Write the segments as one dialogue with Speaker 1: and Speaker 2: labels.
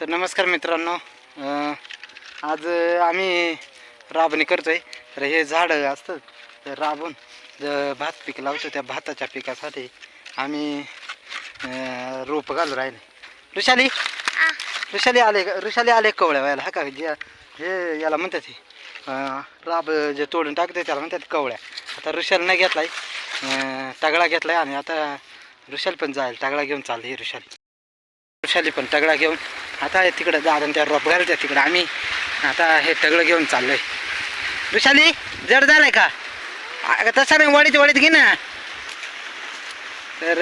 Speaker 1: तर नमस्कार मित्रांनो. आज आम्ही राबणी करतोय. तर हे झाडं असतं तर राबून भात पीक लावतो त्या भाताच्या पिकासाठी आम्ही रोप घालू राहिले. ऋषाली? ऋषाली आले ऋषाली आले कवळ्या व्हायला हा का? जे हे याला म्हणतात हे राब जे तोडून टाकते त्याला म्हणतात कवळ्या. आता ऋषालीनं घेतलाय अं, तगडा घेतलाय आणि आता ऋषाली पण जाईल तगडा घेऊन चालली ऋषाली. वृषाली पण तगडा घेऊन आता हे तिकडं दादा त्या रोप घालत्या तिकडं. आम्ही आता हे तगडं घेऊन चाललोय. वृषाली जड झालंय का? तसं नाही वडीत वडीत घे ना. तर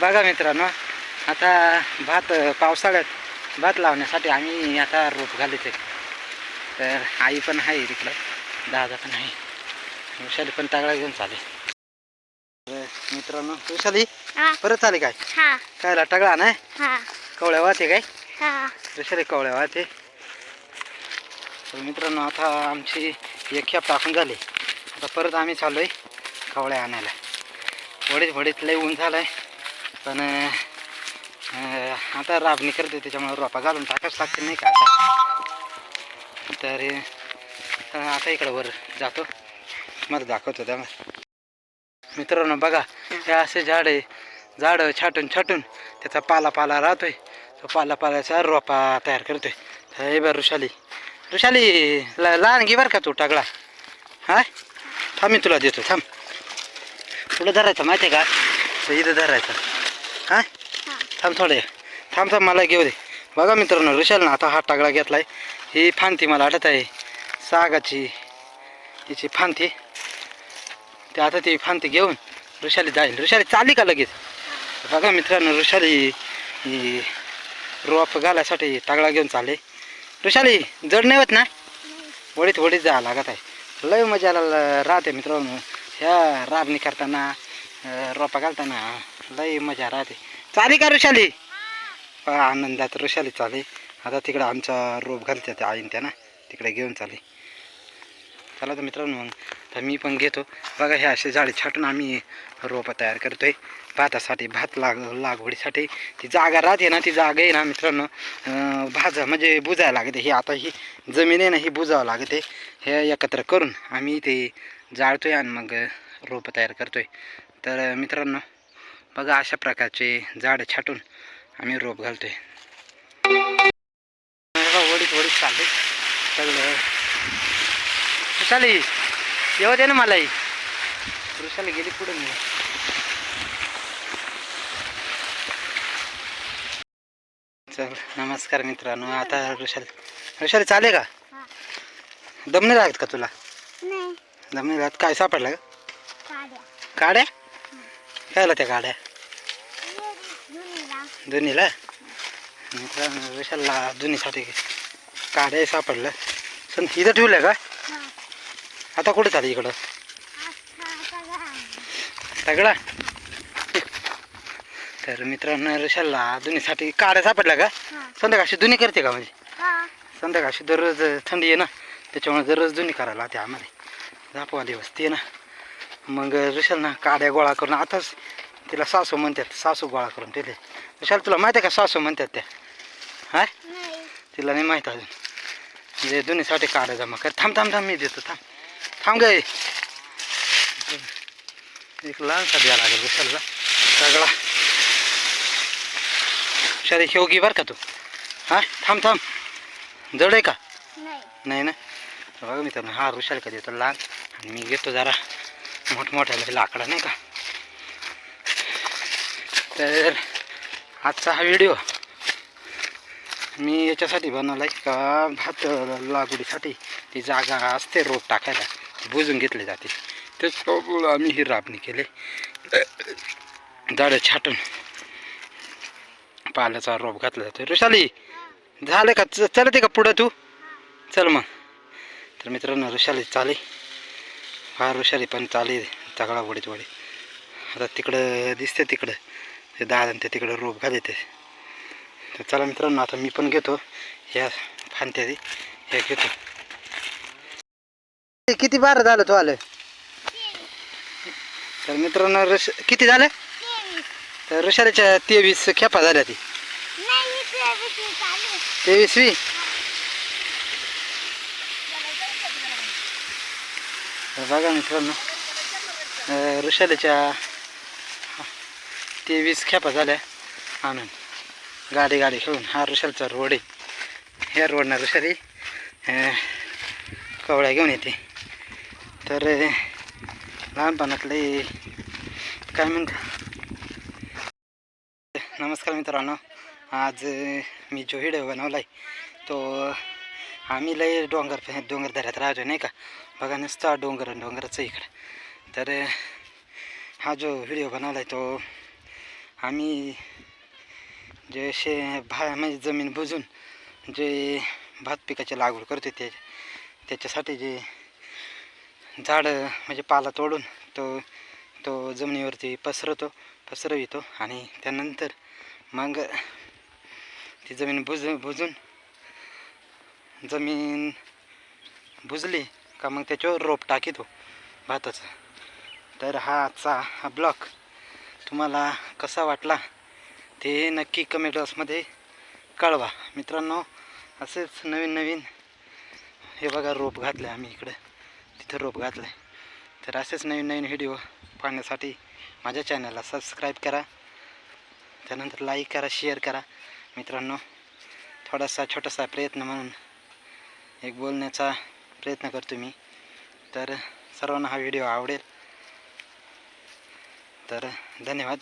Speaker 1: बघा मित्रांनो आता भात पावसाळ्यात भात लावण्यासाठी आम्ही आता रोप घालते तर आई पण आहे तिकडं दादा पण आहे. वृषाली पण तगडा घेऊन चालेल. तर मित्रांनो वृषाली
Speaker 2: हा.
Speaker 1: परत आले काय?
Speaker 2: हा.
Speaker 1: कायला टगळा नाही?
Speaker 2: हा.
Speaker 1: कवळ्या वाहते काय? दुसरे कवळ्या वाहते तर मित्रांनो आता आमची एक खेप टाकून झाली. आता परत आम्ही चाललो आहे कवळ्या आणायला. वडीत वडीत लय ऊन झालं आहे पण आता राबणी करते त्याच्यामुळे रोपा घालून टाकाच लागते नाही का? आता. तर आता इकडं वर जातो. मला दाखवतो त्या मित्रांनो बघा हे असे झाड आहे झाडं छाटून छाटून त्याचा पाला पाला राहतोय. तो पाला पाल्याचा रोपा तयार करतोय तर हे बरं ऋषाली ऋषाली ल लहान घे बरं का तू टाकला हा थांब मी तुला देतो थांब तुला धरायचं माहिती आहे का इथं धरायचं हा थांब थोडं थांब थांब मला घेऊ दे बघा मित्रांनो ऋषालनं आता हा टगळा घेतला आहे ही फांती मला आठत आहे सागाची हिची फांती ते आता ती फांती घेऊन ऋषाली जाईल ऋषाली चाली का लगेच बघा मित्रांनो ऋषाली ही रोप घालायसाठी तगडा घेऊन चालले. ऋषाली जड नाही होत ना? वडीत वडीत जावं लागत आहे. लय मजा राहते मित्रांनो. ह्या राबणी करताना रोपा घालताना लय मजा राहते. चाली का ऋषाली आनंदात ऋषाली चाले. आता तिकडं आमचा रोप घालते त्या आईन त्या ना तिकडे घेऊन चाले. चला तर मित्रांनो मग तर मी पण घेतो. बघा हे असे झाडे छाटून आम्ही रोपं तयार करतोय. भातासाठी भात लाग लागवडीसाठी. ती जागा राहते ना ती जागा आहे ना मित्रांनो. भाजा म्हणजे बुजायला लागते. ही आता ही जमीन आहे ना ही बुजावं लागते. हे एकत्र करून आम्ही ते जाळतोय आणि मग रोपं तयार करतोय. तर मित्रांनो बघा अशा प्रकारचे झाडं छाटून आम्ही रोप घालतोय. बघा, वडीत वडीत चालले. सगळं. चालेल. येऊ दे ना मलाही. वृषाली गेली पुढे मी. चल नमस्कार मित्रांनो आता ऋषाली. ऋषाली चाले का. दम नाही लागत का तुला?
Speaker 2: नाही.
Speaker 1: दम नाही लागत. काय सापडलं का
Speaker 2: काड्या.
Speaker 1: काड्या? कायला त्या काड्या? दोन्हीला. मित्रांनो विशालला दोन्हीसाठी काड्या सापडलं. पण इथं ठेवलं का? आता कुठे चालली इकडं?
Speaker 2: सगळा
Speaker 1: तर मित्रांनो ऋषालला दोन्हीसाठी काड्या सापडल्या का? संध्याकाळशी दोन्ही करते का म्हणजे? संध्याकाळशी दररोज थंडी आहे ना त्याच्यामुळे दररोज दोन्ही करायला लागते आम्हाला. झापवा दिवस ते ना. मग ऋषाल ना काड्या गोळा करून आताच तिला सासू म्हणतात सासू गोळा करून ठेवले. ऋषाल तुला माहिती आहे का सासू म्हणतात त्या? हा
Speaker 2: नाही.
Speaker 1: तिला नाही माहीत अजून. म्हणजे दोन्हीसाठी काड्या जमा कर. थांब थांब थांब मी देतो थांब. थांब गे एक लहानसा द्यावा लागेल विशालला सगळा. शरी शेवगी बरं का तू? हा? थांब थांब. जड आहे का?
Speaker 2: नाही.
Speaker 1: नाही ना? बघा मी तर हा ऋषाल का देतो लहान आणि मी घेतो जरा मोठमोठ्या लाकडा नाही का? तर आजचा हा व्हिडिओ मी याच्यासाठी बनवला आहे का? भात लागवडीसाठी. ती जागा असते रोप टाकायला. बुजून घेतले जाते. त्याच्यामुळं आम्ही ही राबणी केले. झाडं छाटून पाल्याचा रोप घातला जातो. ऋषाली झालं का? च- का पुढं तू? चल मग. तर मित्रांनो ऋषाली चाले. हा ऋषाली पण चाले तगडा वडीत वडी आता तिकडं दिसते तिकडं. ते दादा ते तिकडं रोप घाले ते तर चला मित्रांनो आता मी पण घेतो. ह्या फांत्या हे घेतो. किती बार झालं तू आलं? तर मित्रांनो ऋष किती झालं? तर ऋषालीच्या तेवीस खेपा झाल्या ती.
Speaker 2: तेवीसवी
Speaker 1: बघा मित्रांनो अं, ऋषालीच्या तेवीस खेपा झाल्या. आणून गाडी गाडी खेळून. हा ऋषालचा रोड आहे. ह्या रोडनं ऋषाली कवळ्या घेऊन येते. तर लहानपणातले काय म्हणता? नमस्कार मित्रांनो. आज मी जो व्हिडिओ बनवला आहे तो आम्ही लय डोंगर डोंगर दऱ्यात राहतो नाही का? बघा नुसता डोंगर आणि डोंगराचं इकडं. तर हा जो व्हिडिओ बनवला आहे तो आम्ही जे शे भा म्हणजे जमीन बुजून जे भात पिकाची लागवड करतो ते त्याच्यासाठी जे झाडं म्हणजे पाला तोडून तो तो जमिनीवरती पसरवतो पसरवितो आणि त्यानंतर मग ती जमीन बुज बुजून जमीन बुजली का मग त्याच्यावर रोप टाकीतो भाताचं. तर हा आजचा हा ब्लॉक तुम्हाला कसा वाटला ते नक्की कमेंट बॉक्समध्ये कळवा. मित्रांनो असेच नवीन नवीन हे बघा रोप घातलं आम्ही इकडं. तिथं रोप घातलं आहे तर असेच नवीन नवीन व्हिडिओ पाहण्यासाठी माझ्या चॅनलला सबस्क्राईब करा. त्यानंतर लाईक करा शेअर करा. मित्रांनो थोडासा छोटासा प्रयत्न म्हणून एक बोलण्याचा प्रयत्न करतो मी. तर सर्वांना हा व्हिडिओ आवडेल. तर धन्यवाद.